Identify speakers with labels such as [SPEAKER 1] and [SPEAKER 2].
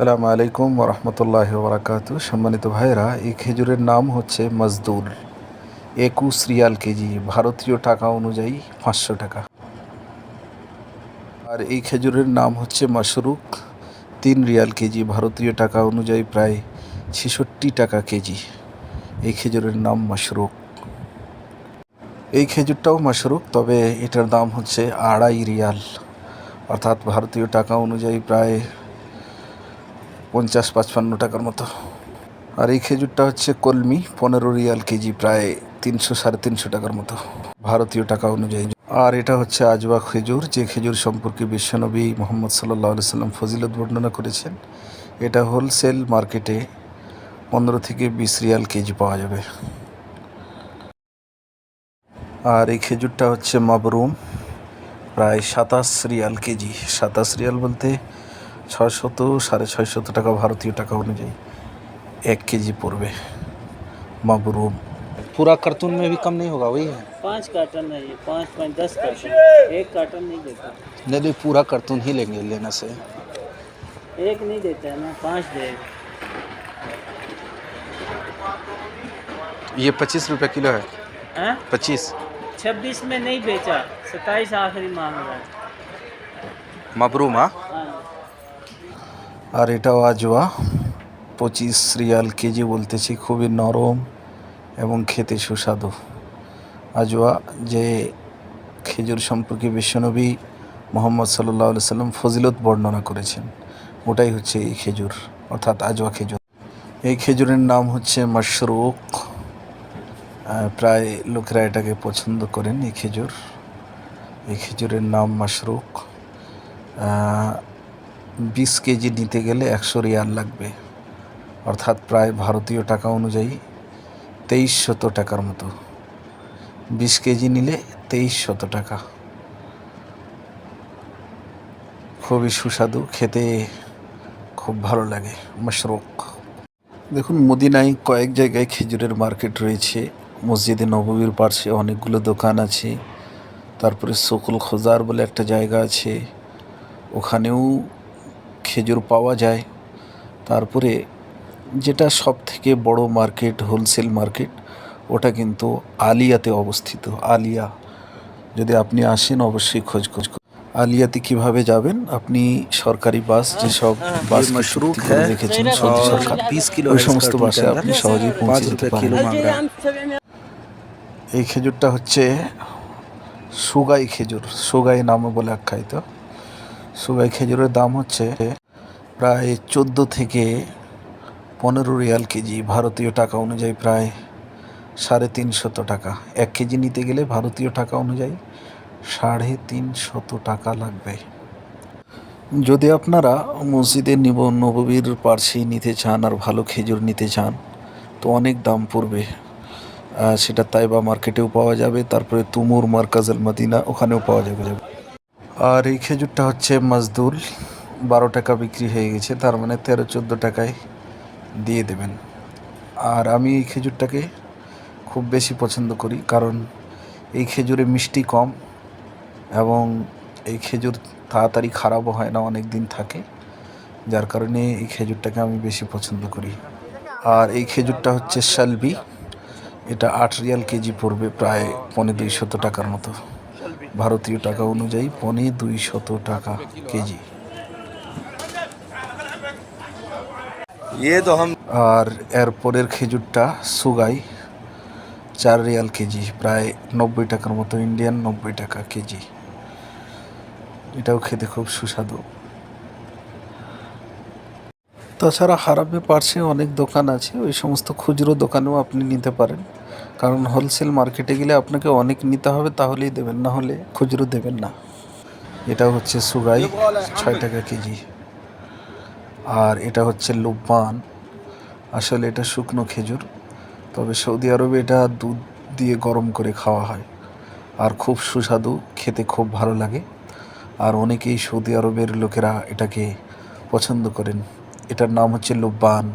[SPEAKER 1] সালাম আলাইকুম রহমতুল্লাহ বরাকাত। সম্মানিত ভাইরা এই খেজুরের নাম হচ্ছে মজদুর। একুশ রিয়াল কেজি, ভারতীয় টাকা অনুযায়ী পাঁচশো টাকা। আর এই খেজুরের নাম হচ্ছে মাশরুক। তিন রিয়াল কেজি, ভারতীয় টাকা অনুযায়ী প্রায় ছেষট্টি টাকা কেজি। এই খেজুরের নাম মাশরুক। এই খেজুরটাও মাশরুক, তবে এটার দাম হচ্ছে আড়াই রিয়াল। অর্থাৎ ভারতীয় টাকা অনুযায়ী প্রায় পঞ্চাশ পাঁচপান্ন টাকার মতো। আর এই খেজুরটা হচ্ছে কলমি, পনেরো রিয়াল কেজি, প্রায় তিনশো, সাড়ে তিনশো টাকার মতো। ভারতীয় টাকা অনুযায়ী। আর এটা হচ্ছে আজওয়া খেজুর, যে খেজুর সম্পর্কে বিশ্বনবী মোহাম্মদ সাল্লাহ সাল্লাম ফজিলত বর্ণনা করেছেন, এটা হোলসেল মার্কেটে পনেরো থেকে বিশ রিয়াল কেজি পাওয়া যাবে। আর এই খেজুরটা হচ্ছে মাবরুম, প্রায় সাতাশ রিয়াল কেজি। সাতাশ রিয়াল বলতে ছয়শত সাড়ে ছয়শত টাকা ভারতীয় টাকা অনুযায়ী এক কেজি পড়বে মাবরুম
[SPEAKER 2] पूरा कार्टून में भी कम नहीं होगा वही है
[SPEAKER 3] पाँच कार्टन है ये पाँच पाँच दस कार्टन एक कार्टन नहीं देता
[SPEAKER 2] नहीं नहीं पूरा कार्टून ही लेंगे लेने से
[SPEAKER 3] एक नहीं देता है ना पाँच दे
[SPEAKER 2] ये पच्चीस रुपये किलो है
[SPEAKER 3] हैं
[SPEAKER 2] पच्चीस
[SPEAKER 3] छब्बीस में नहीं बेचा सत्ताईस आखिरी मांग रहा है
[SPEAKER 2] मबरूम हाँ
[SPEAKER 3] हाँ
[SPEAKER 1] আর এটাও আজওয়া পঁচিশ রিয়াল কেজি বলতেছি, খুবই নরম এবং খেতে সুস্বাদু। আজওয়া যে খেজুর সম্পর্কে বিশ্বনবী মোহাম্মদ সাল্লাহ সাল্লাম ফজিলত বর্ণনা করেছেন, ওটাই হচ্ছে এই খেজুর, অর্থাৎ আজওয়া খেজুর। এই খেজুরের নাম হচ্ছে মাশরুক। প্রায় লোকেরা এটাকে পছন্দ করেন, এই খেজুর। এই খেজুরের নাম মাশরুক। বিশ কেজি নিতে গেলে একশো রিয়াল লাগবে। অর্থাৎ প্রায় ভারতীয় টাকা অনুযায়ী তেইশ শত টাকার মতো। বিশ কেজি নিলে তেইশ শত টাকা। খুবই সুস্বাদু, খেতে খুব ভালো লাগে মাশরুক দেখুন, মদিনায় কয়েক জায়গায় খেজুরের মার্কেট রয়েছে। মসজিদে নববীর পাশে অনেকগুলো দোকান আছে। তারপরে সকুল খোজার বলে একটা জায়গা আছে। ওখানেও খেজুর পাওয়া যায়। তারপরে যেটা সব থেকে বড় মার্কেট হোলসেল মার্কেট ওটা কিন্তু আলিয়াতে অবস্থিত। আলিয়া যদি আপনি আসেন অবশ্যই খোঁজ খোঁজ আলিয়াতে কীভাবে যাবেন? আপনি সরকারি বাস যেসব বাস শুরু রেখেছেন ওই সমস্ত বাসে আপনি সহজেই পৌঁছে যেতে পারেন। এই খেজুরটা হচ্ছে সুগাই খেজুর সুগাই নামে বলে আখ্যায়িত। সুগাই খেজুরের দাম হচ্ছে প্রায় চোদ্দ থেকে পনেরো রিয়াল কেজি, ভারতীয় টাকা অনুযায়ী প্রায় সাড়ে তিনশত টাকা। এক কেজি নিতে গেলে ভারতীয় টাকা অনুযায়ী সাড়ে তিনশত টাকা লাগবে। যদি আপনারা মসজিদে নিব, নববীর পার্শ্বেই নিতে চান আর ভালো খেজুর নিতে চান, তো অনেক দাম পড়বে। সেটা তাইবা মার্কেটেও পাওয়া যাবে, তারপরে তুমুর মার্কাজেল মদিনা, ওখানেও পাওয়া যাবে। আর এই খেজুরটা হচ্ছে মজদুর বারো টাকা বিক্রি হয়ে গেছে, তার মানে তেরো, চোদ্দ টাকায় দিয়ে দেবেন। আর আমি এই খেজুরটাকে খুব বেশি পছন্দ করি, কারণ এই খেজুরে মিষ্টি কম এবং এই খেজুর তাড়াতাড়ি খারাপও হয় না অনেক দিন থাকে, যার কারণে এই খেজুরটাকে আমি বেশি পছন্দ করি। আর এই খেজুরটা হচ্ছে শালবি, এটা আট রিয়াল কেজি পড়বে, প্রায় পনে দুই শত টাকার মতো। ভারতীয় টাকা অনুযায়ী পনে দুই শত টাকা কেজি।
[SPEAKER 2] ইয়ে
[SPEAKER 1] আর এরপরের খেজুরটা সুগাই চার রিয়াল কেজি প্রায় নব্বই টাকার মতো ইন্ডিয়ান নব্বই টাকা কেজি। এটাও খেতে খুব সুস্বাদু। তাছাড়া হারামে পার্শ্বে অনেক দোকান আছে ওই সমস্ত খুচরো দোকানেও আপনি নিতে পারেন। কারণ হোলসেল মার্কেটে গেলে আপনাকে অনেক নিতে হবে, তাহলেই দেবেন, না হলে খুচরো দেবেন না। এটা হচ্ছে সুগাই, ছয় টাকা কেজি। আর এটা হচ্ছে লুব্বান। আসলে এটা শুকনো খেজুর, তবে সৌদি আরবে এটা দুধ দিয়ে গরম করে খাওয়া হয়। আর খুব সুস্বাদু, খেতে খুব ভালো লাগে। আর অনেকেই সৌদি আরবের লোকেরা এটাকে পছন্দ করেন। এটার নাম হচ্ছে লুব্বান।